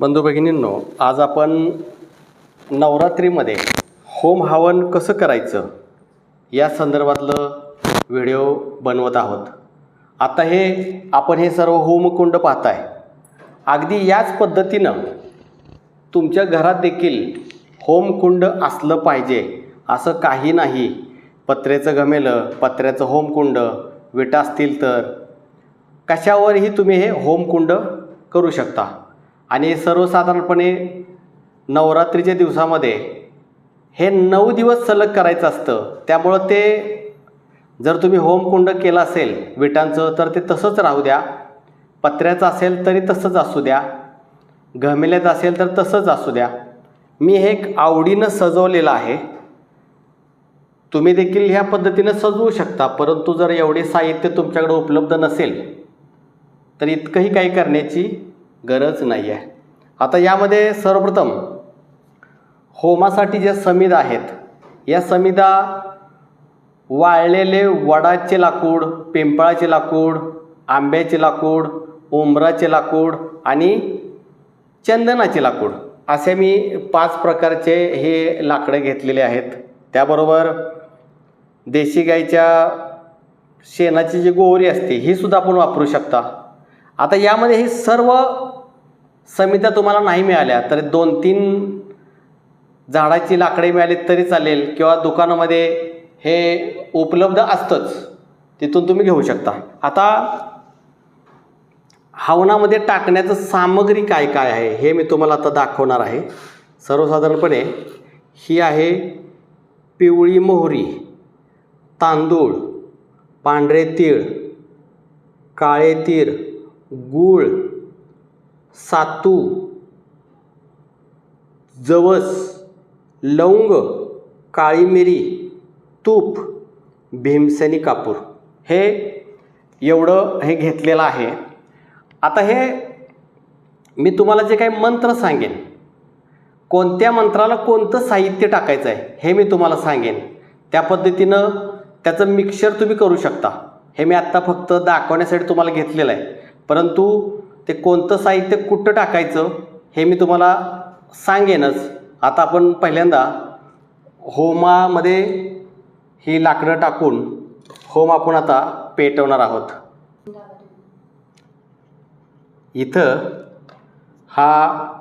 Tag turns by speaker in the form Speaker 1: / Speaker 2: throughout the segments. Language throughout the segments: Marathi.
Speaker 1: बंधू भगिनींनो आज आपण नवरात्रीमध्ये होम हवन कसं करायचं या संदर्भातलं व्हिडिओ बनवत आहोत. आता हे आपण हे सर्व होमकुंड पाहताय. अगदी याच पद्धतीनं तुमच्या घरात देखील होमकुंड असलं पाहिजे असं काही नाही. पत्र्याचं गमेलं पत्र्याचं होमकुंड विटा असतील तर कशावरही तुम्ही हे होमकुंड करू शकता. आणि सर्वसाधारणपणे नवरात्रीच्या दिवसामध्ये हे नऊ दिवस सलग करायचं असतं. त्यामुळं ते जर तुम्ही होमकुंड केलं असेल विटांचं तर ते तसंच राहू द्या. पत्र्याचं असेल तरी तसंच असू द्या. घमेल्याचं असेल तर तसंच असू द्या. मी हे एक आवडीनं सजवलेलं आहे. तुम्ही देखील ह्या पद्धतीनं सजवू शकता परंतु जर एवढे साहित्य तुमच्याकडे उपलब्ध नसेल तर इतकंही काही करण्याची गरज नाही आहे आता यामध्ये सर्वप्रथम होमासाठी ज्या समिधा आहेत या समिधा वाळलेले वडाचे लाकूड पिंपळाचे लाकूड आंब्याचे लाकूड उंबराचे लाकूड आणि चंदनाचे लाकूड असे मी पाच प्रकारचे हे लाकडं घेतलेले आहेत. त्याबरोबर देशी गाईच्या शेणाची जी गोवरी असते ही सुद्धा आपण वापरू शकता. आता यामध्ये ही सर्व समित्या तुम्हाला नाही मिळाल्या तर दोन तीन झाडाची लाकडे मिळाली तरी चालेल किंवा दुकानामध्ये हे उपलब्ध असतंच तिथून तुम्ही घेऊ शकता. आता हवनामध्ये टाकण्याचं सामग्री काय काय आहे हे मी तुम्हाला आता दाखवणार आहे. सर्वसाधारणपणे ही आहे पिवळी मोहरी तांदूळ पांढरे तीळ काळे तीळ गूळ सातू जवस लवंग काळी मिरी तूप भीमसेनी कापूर. हे एवढं हे घेतलेलं आहे. आता हे मी तुम्हाला जे काही मंत्र सांगेन कोणत्या मंत्राला कोणतं साहित्य टाकायचं आहे हे मी तुम्हाला सांगेन. त्या पद्धतीनं त्याचं मिक्सर तुम्ही करू शकता. हे मी आत्ता फक्त दाखवण्यासाठी तुम्हाला घेतलेलं आहे. परंतु ते कोणतं साहित्य कुठं टाकायचं हे मी तुम्हाला सांगेनच. आता आपण पहिल्यांदा होमामध्ये ही लाकडं टाकून होम आपण आता पेटवणार आहोत. इथं हा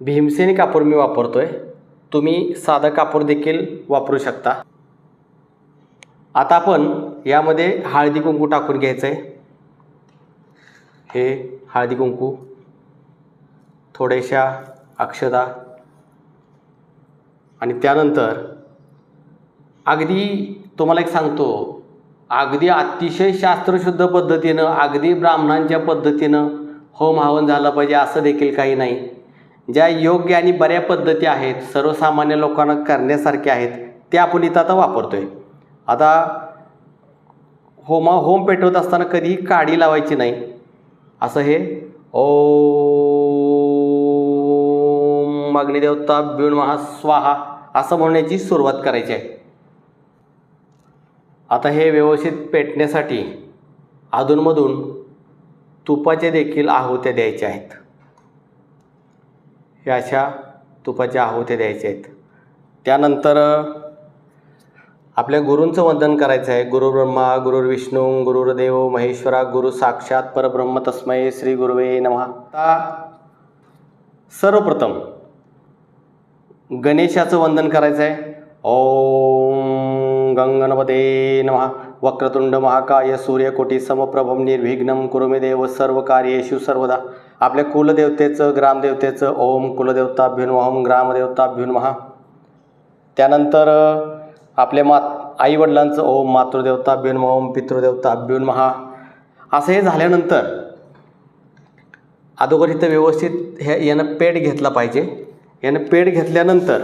Speaker 1: भीमसेनी कापूर मी वापरतो आहे तुम्ही साधं कापूर देखील वापरू शकता. आता आपण यामध्ये हळदी कुंकू टाकून घ्यायचं आहे हे हळदी कुंकू थोड्याशा अक्षदा आणि त्यानंतर अगदी तुम्हाला एक सांगतो अगदी अतिशय शास्त्रशुद्ध पद्धतीनं अगदी ब्राह्मणांच्या पद्धतीनं होम हवन झालं पाहिजे असं देखील काही नाही. ज्या योग्य आणि बऱ्या पद्धती आहेत सर्वसामान्य लोकांना करण्यासारख्या आहेत त्या आपण इथं आता वापरतो आहे आता होमा होम पेटवत असताना कधीही काडी लावायची नाही. असं हे. ओ अग्निदेवता बिण महा स्वाहा. असं म्हणण्याची सुरुवात करायची आहे. आता हे व्यवस्थित पेटण्यासाठी अधूनमधून तुपाचे देखील आहुत्या द्यायच्या आहेत. ह्या अशा तुपाच्या आहुत्या द्यायच्या आहेत. त्यानंतर आपल्या गुरूंचं वंदन करायचं आहे. गुरुब्रह्मा गुरुर्विष्णू गुरुर्देव महेश्वरा गुरु साक्षात परब्रह्म तस्मै श्री गुरुवे नमः. आता सर्वप्रथम गणेशाचं वंदन करायचं आहे. ओम गंगणपते नमः. वक्रतुंड महाकाय सूर्यकोटी समप्रभम निर्विघ्नं कुरुमे देव सर्व कार्येषु सर्वदा. आपल्या कुलदेवतेचं ग्रामदेवतेचं ओम कुलदेवताभ्युन ग्रामदेवताभ्युन्महा त्यानंतर आपल्या मात आईवडिलांचं ओम मातृदेवताभ्युन ओम पितृदेवता महा. असं हे झाल्यानंतर अगोदर इथं व्यवस्थित हे यानं पेट घेतला पाहिजे. यानं पेट घेतल्यानंतर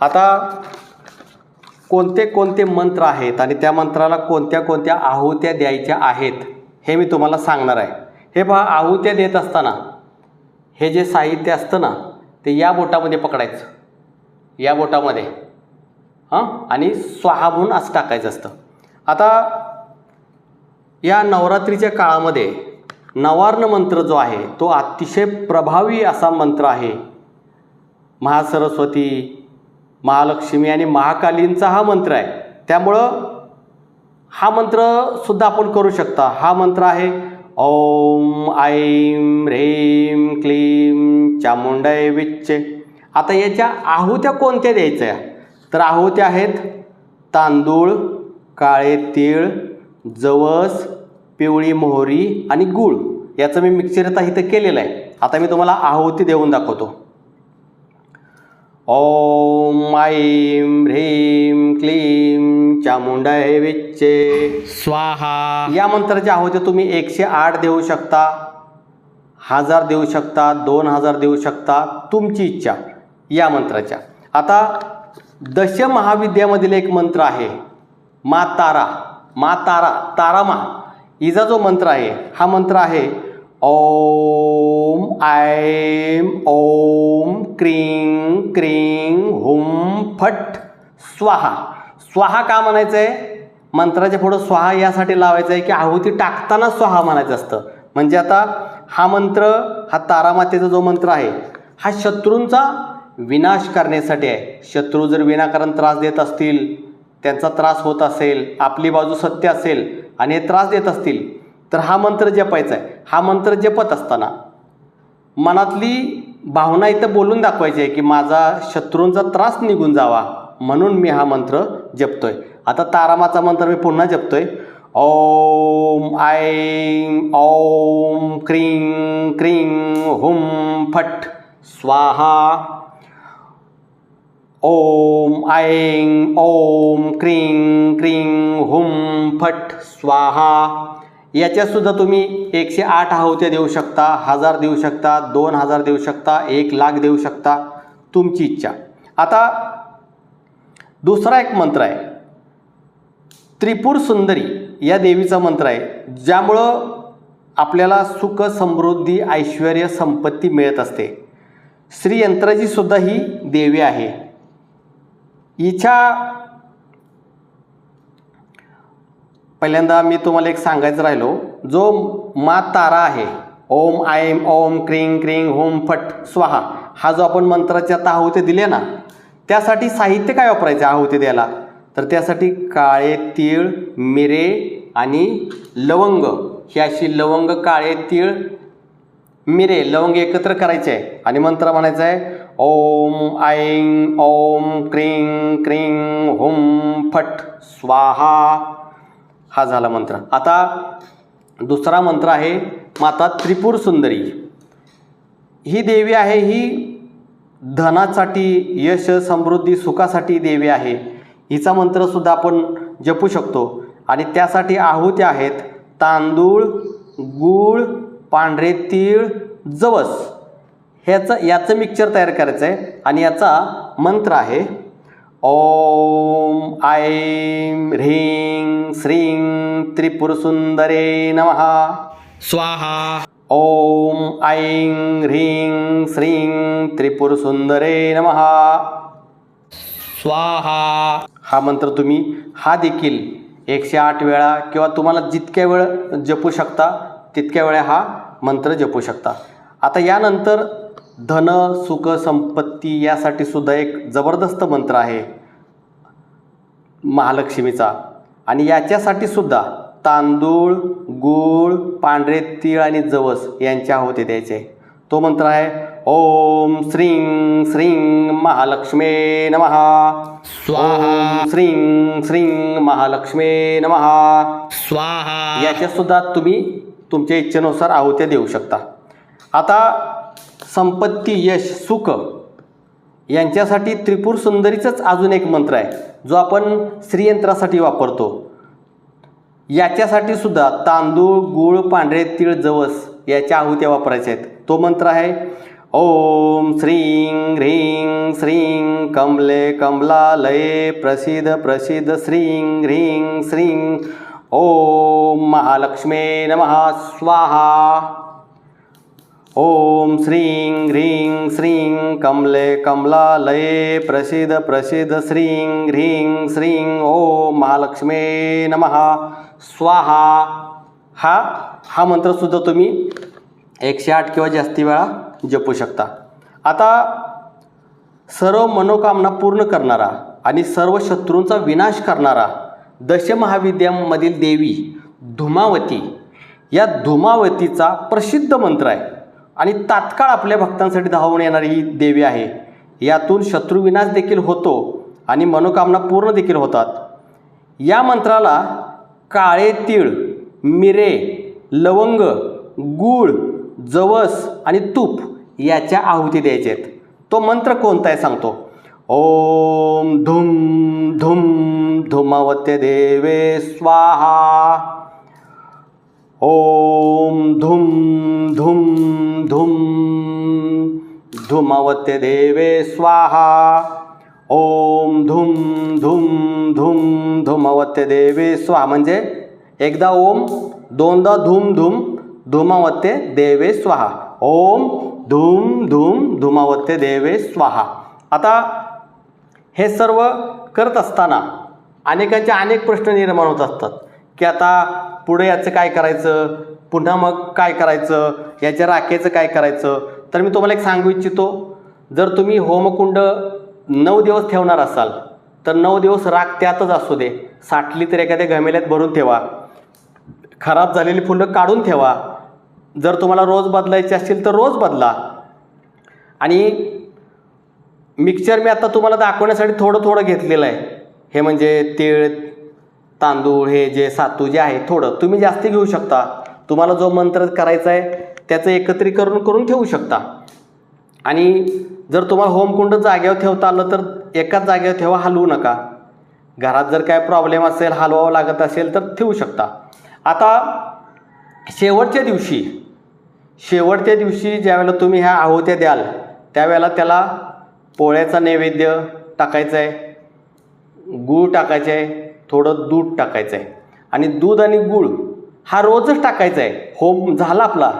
Speaker 1: आता कोणते कोणते मंत्र आहेत आणि त्या मंत्राला कोणत्या कोणत्या आहुत्या द्यायच्या आहेत हे मी तुम्हाला सांगणार आहे. हे पहा आहुत्या देत असताना हे जे साहित्य असतं ना ते या बोटामध्ये पकडायचं. या बोटामध्ये. हां? आणि स्वाहा असं टाकायचं असतं. आता या नवरात्रीच्या काळामध्ये नवार्ण मंत्र जो आहे तो अतिशय प्रभावी असा मंत्र आहे. महासरस्वती महालक्ष्मी आणि महाकालींचा हा मंत्र आहे. त्यामुळं हा मंत्र सुद्धा आपण करू शकता. हा मंत्र आहे ओम ऐं ह्रीं क्लीं चामुंडय विच्चे. आता याच्या आहुत्या कोणत्या द्यायच्या? तर आहुत्या आहेत तांदूळ काळे तीळ जवस पिवळी मोहरी आणि गूळ. याचं मी मिक्सर आता इथं केलेलं आहे. आता मी तुम्हाला आहुती देऊन दाखवतो. ओम ऐं ह्रीं क्लीं चामुंडाय विच्चे.
Speaker 2: स्वाहा.
Speaker 1: या मंत्राची आहुती तुम्ही एकशे आठ देऊ शकता हजार देऊ शकता दोन हजार देऊ शकता तुमची इच्छा. या मंत्राच्या. आता दश महाविद्यामधील एक मंत्र आहे मा तारा मा तारा तारामा. हिचा जो मंत्र आहे हा मंत्र आहे ओम ऐं ओम क्रीं क्रीं हुम फट स्वाहा. स्वाहा का म्हणायचं आहे मंत्राच्या पुढं स्वाहा यासाठी लावायचं आहे की आहुती टाकताना स्वाहा म्हणायचं असतं. म्हणजे आता हा मंत्र हा तारामातेचा जो मंत्र आहे हा शत्रूंचा विनाश करण्यासाठी आहे. शत्रू जर विनाकारण त्रास देत असतील त्यांचा त्रास होत असेल आपली बाजू सत्य असेल आणि हे त्रास देत असतील तर हा मंत्र जपायचा आहे. हा मंत्र जपत असताना मनातली भावना इथं बोलून दाखवायची आहे की माझा शत्रूंचा त्रास निघून जावा म्हणून मी हा मंत्र जपतोय. आता तारामाचा मंत्र मी पुन्हा जपतोय. ओम ऐं ओम क्रीं क्रीं हुम फट स्वाहा. ओम ऐं ओम क्रीं क्रीं हुम फट स्वाहा। याच्यातसुद्धा तुम्ही एकशे आठ आहुत्या देऊ शकता हजार देऊ शकता दोन हजार देऊ शकता एक लाख देऊ शकता तुमची इच्छा. आता दुसरा एक मंत्र आहे. त्रिपुर सुंदरी या देवीचा मंत्र आहे ज्यामुळं आपल्याला सुख समृद्धी ऐश्वर संपत्ती मिळत असते. श्री सुद्धा ही देवी आहे. हिच्या पहिल्यांदा मी तुम्हाला एक सांगायचं राहिलो जो मा तारा आहे ओम ऐम ओम क्रिंग क्रिंग होम फट स्वाहा हा जो आपण मंत्राच्या आता आहुती दिले ना त्यासाठी साहित्य काय वापरायचं आहुती द्यायला? तर त्यासाठी काळे तीळ मिरे आणि लवंग. ही अशी लवंग काळे तीळ मिरे लवंग एकत्र करायचे आहे. आणि मंत्र म्हणायचं आहे ओम ऐं ओम क्रीं क्रीं हुम फट स्वाहा. हा झाला मंत्र. आता दुसरा मंत्र आहे माता त्रिपुर सुंदरी. ही देवी आहे ही धनासाठी यश समृद्धी सुखासाठी देवी आहे. हिचा मंत्रसुद्धा आपण जपू शकतो. आणि त्यासाठी आहुत्या आहेत तांदूळ गूळ पांढरे तीळ जवस. ह्याचं याचं मिक्सचर तयार करायचं आहे आणि याचा मंत्र आहे ओम ऐं ह्रीं श्रीं त्रिपुरसुंदरे नमः.
Speaker 2: स्वाहा।
Speaker 1: ओम ऐं ह्रीं श्रीं त्रिपुरसुंदरे नमः।
Speaker 2: स्वाहा।
Speaker 1: हा मंत्र तुम्ही हा देखील एकशे आठ वेळा किंवा तुम्हाला जितक्या वेळ जपू शकता तितक्या वेळा हा मंत्र जपू शकता. आता यानंतर धन सुख संपत्ती यासाठी सुद्धा एक जबरदस्त मंत्र आहे महालक्ष्मीचा. आणि याच्यासाठी सुद्धा तांदूळ गूळ पांढरे तीळ आणि जवस यांच्या आहुती द्यायचे तो मंत्र आहे ओम श्रीं श्रीं महालक्ष्मे नमः.
Speaker 2: स्वाहा.
Speaker 1: श्रीं श्रीं महालक्ष्मे नमः.
Speaker 2: स्वाहा.
Speaker 1: याच्यात सुद्धा तुम्ही तुमच्या इच्छेनुसार आहुत्या देऊ शकता. आता संपत्ती यश सुख यांच्यासाठी त्रिपुर सुंदरीचंच अजून एक मंत्र आहे जो आपण श्रीयंत्रासाठी वापरतो. याच्यासाठी सुद्धा तांदूळ गूळ पांढरे तीळ जवस याच्या आहुत्या वापरायच्या आहेत. तो मंत्र आहे ओम श्रीं ह्रीं श्रीं कमले कमलालये प्रसिद्ध प्रसिद्ध श्रीं ह्रीं श्रीं ओम महालक्ष्मे नमः स्वाहा. ओम श्रीं ह्रीं श्रीं कमले कमलालये प्रसिद्ध प्रसिद्ध श्रीं ह्रीं श्रीं ओम महालक्ष्मे नम। स्वाहा। हा हा मंत्रसुद्धा तुम्ही एकशे आठ किंवा जास्ती वेळा जपू शकता. आता सर्व मनोकामना पूर्ण करणारा आणि सर्व शत्रूंचा विनाश करणारा दशमहाविद्यामधील देवी धुमावती या धुमावतीचा प्रसिद्ध मंत्र आहे. आणि तात्काळ आपल्या भक्तांसाठी धावून येणारी ही देवी आहे. यातून शत्रुविनाश देखील होतो आणि मनोकामना पूर्ण देखील होतात. या मंत्राला काळे तीळ मिरे लवंग गूळ जवस आणि तूप याच्या आहुती द्यायचे आहेत. तो मंत्र कोणता आहे सांगतो. ओम धुम धुम धुमावत्य देवे स्वाहा. ओम धुम धुम धुम धुमावत्य देवे स्वाहा। ओम धुम धुम धुम धुमावत्य देवे स्वाहा. म्हणजे एकदा ओम दोनदा धुम धुम धुमवत्य देवे स्वाहा. ओम धुम धुम धुमावत्य देवे स्वाहा. आता हे सर्व करत असताना अनेकांचे अनेक प्रश्न निर्माण होत असतात. की आता पुढे याचं काय करायचं? पुन्हा मग काय करायचं? याच्या राखेचं काय करायचं? तर मी तुम्हाला एक सांगू इच्छितो. जर तुम्ही होमकुंड नऊ दिवस ठेवणार असाल तर नऊ दिवस राख त्यातच असू दे. साठली तर एखाद्या घमेल्यात भरून ठेवा. खराब झालेली फुलं काढून ठेवा. जर तुम्हाला रोज बदलायची असतील तर रोज बदला. आणि मिक्सचर मी आता तुम्हाला दाखवण्यासाठी थोडं थोडं घेतलेलं आहे. हे म्हणजे तीळ तांदूळ हे जे सातू जे आहे थोडं तुम्ही जास्ती घेऊ शकता. तुम्हाला जो मंत्र करायचा आहे त्याचं एकत्रीकरण करून ठेवू शकता. आणि जर तुम्हाला होमकुंड जागेवर ठेवता आलं तर एकाच जागेवर ठेवा हलवू नका. घरात जर काय प्रॉब्लेम असेल हलवावं लागत असेल तर ठेवू शकता. आता शेवटच्या दिवशी शेवटच्या दिवशी ज्यावेळेला तुम्ही ह्या आहुत्या द्याल त्यावेळेला त्याला पोळ्याचा नैवेद्य टाकायचा आहे. गूळ टाकायचं आहे. थोडं दूध टाकायचं आहे. आणि दूध आणि गूळ हा रोजच टाकायचा आहे. होम झाला आपला.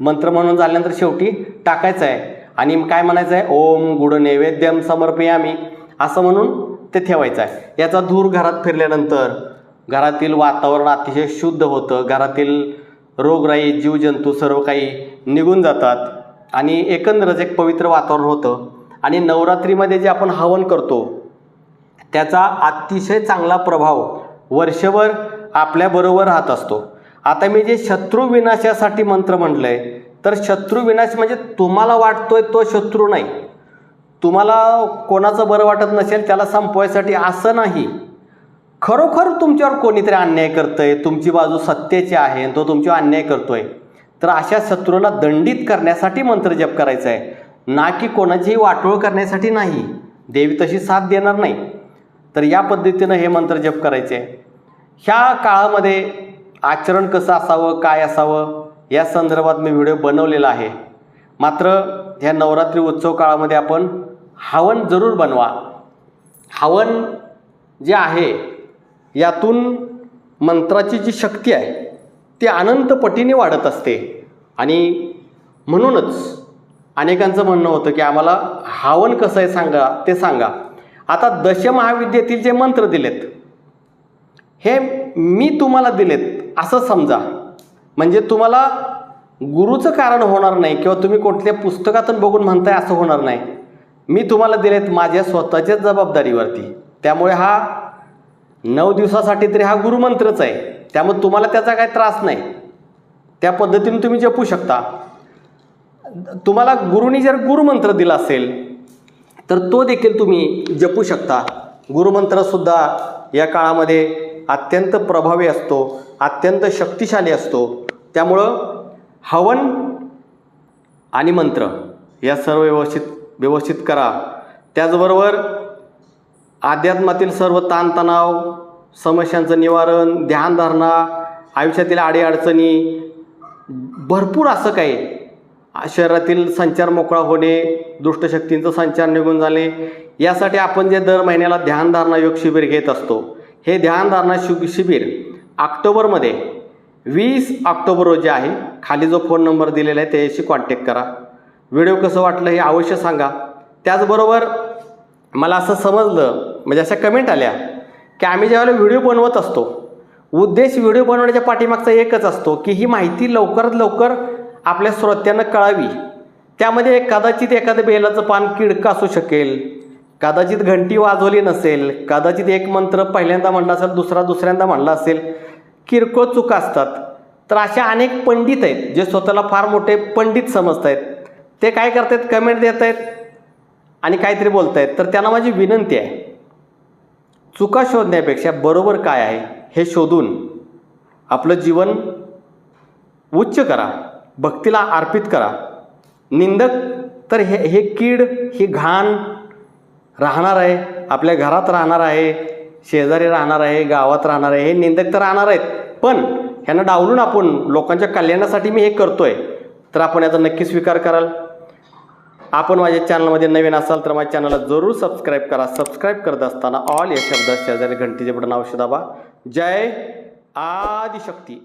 Speaker 1: मंत्र म्हणून झाल्यानंतर शेवटी टाकायचं आहे. आणि काय म्हणायचं आहे? ओम गुड नैवेद्यम समर्पयामी. असं म्हणून ते ठेवायचं आहे. याचा धूर घरात फिरल्यानंतर घरातील वातावरण अतिशय शुद्ध होतं. घरातील रोगराई जीवजंतू सर्व काही निघून जातात. आणि एकंदरच एक पवित्र वातावरण होतं. आणि नवरात्रीमध्ये जे आपण हवन करतो त्याचा अतिशय चांगला प्रभाव वर्षभर आपल्याबरोबर राहत असतो. आता मी जे शत्रू विनाशासाठी मंत्र म्हटलं आहे तर शत्रू विनाश म्हणजे तुम्हाला वाटतोय तो शत्रू नाही. तुम्हाला कोणाचं बरं वाटत नसेल त्याला संपवायसाठी असं नाही. खरोखर तुमच्यावर कोणीतरी अन्याय करतंय तुमची बाजू सत्तेची आहे तो तुमच्यावर अन्याय करतोय तर अशा शत्रूला दंडित करण्यासाठी मंत्र जप करायचा आहे ना की कोणाचीही वाटोळ करण्यासाठी नाही. देवी तशी साथ देणार नाही. तर या पद्धतीनं हे मंत्र जप करायचे. ह्या काळामध्ये आचरण कसं असावं काय असावं या संदर्भात मी व्हिडिओ बनवलेला आहे. मात्र ह्या नवरात्री उत्सव काळामध्ये आपण हवन जरूर बनवा. हवन जे आहे यातून मंत्राची जी शक्ती आहे ती अनंत पटीने वाढत असते. आणि म्हणूनच अनेकांचं म्हणणं होतं की आम्हाला हवन कसं आहे सांगा ते सांगा. आता दशमहाविद्येतील जे मंत्र दिलेत हे मी तुम्हाला दिलेत असं समजा. म्हणजे तुम्हाला गुरुचं कारण होणार नाही किंवा तुम्ही कुठल्या पुस्तकातून बघून म्हणताय असं होणार नाही. मी तुम्हाला दिलेत माझ्या स्वतःच्याच जबाबदारीवरती. त्यामुळे हा नऊ दिवसासाठी तरी हा गुरुमंत्रच आहे. त्यामुळे तुम्हाला त्याचा काही त्रास नाही. त्या पद्धतीने तुम्ही जपू शकता. तुम्हाला गुरुनी जर गुरुमंत्र दिला असेल तर तो देखील तुम्ही जपू शकता. गुरुमंत्रसुद्धा या काळामध्ये अत्यंत प्रभावी असतो अत्यंत शक्तिशाली असतो. त्यामुळं हवन आणि मंत्र या सर्व व्यवस्थित व्यवस्थित करा. त्याचबरोबर अध्यात्मातील सर्व ताणतणाव समस्यांचं निवारण ध्यानधारणा आयुष्यातील अडीअडचणी भरपूर असं काही शरीरातील संचार मोकळा होणे दुष्टशक्तींचं संचार निघून जाणे यासाठी आपण जे दर महिन्याला ध्यानधारणा योग शिबिर घेत असतो हे ध्यानधारणा शु शिबिर ऑक्टोबरमध्ये वीस ऑक्टोबर रोजी आहे. खाली जो फोन नंबर दिलेला आहे त्याच्याशी कॉन्टॅक्ट करा. व्हिडिओ कसं वाटलं हे अवश्य सांगा. त्याचबरोबर मला असं समजलं म्हणजे अशा कमेंट आल्या की आम्ही ज्यावेळेला व्हिडिओ बनवत असतो उद्देश व्हिडिओ बनवण्याच्या पाठीमागचा एकच असतो की ही माहिती लवकरात लवकर आपल्या श्रोत्यांना कळावी. त्यामध्ये कदाचित एखादं बेलाचं पान किडकं असू शकेल. कदाचित घंटी वाजवली नसेल. कदाचित एक मंत्र पहिल्यांदा म्हणला असेल दुसरा दुसऱ्यांदा म्हणला असेल. किरकोळ चुका असतात. तर अशा अनेक पंडित आहेत जे स्वतःला फार मोठे पंडित समजत आहेत ते काय करतायत? कमेंट देत आहेत आणि काहीतरी बोलत आहेत तर त्यांना माझी विनंती आहे चुका शोधण्यापेक्षा बरोबर काय आहे हे शोधून आपलं जीवन उच्च करा. भक्तीला अर्पित करा. निंदक तर हे हे कीड ही घाण राहणार आहे. आपल्या घरात राहणार आहे शेजारी राहणार आहे गावात राहणार आहे हे निंदक तर राहणार आहेत. पण ह्यांना डावलून आपण लोकांच्या कल्याणासाठी मी हे करतो आहे तर आपण याचा नक्की स्वीकार कराल. आपण माझ्या चॅनलमध्ये नवीन असाल तर माझ्या चॅनलला जरूर सबस्क्राईब करा. सबस्क्राईब करत असताना ऑल या शब्दात शेजारी घंटीचे बटन औषधाबा जय आदिशक्ती.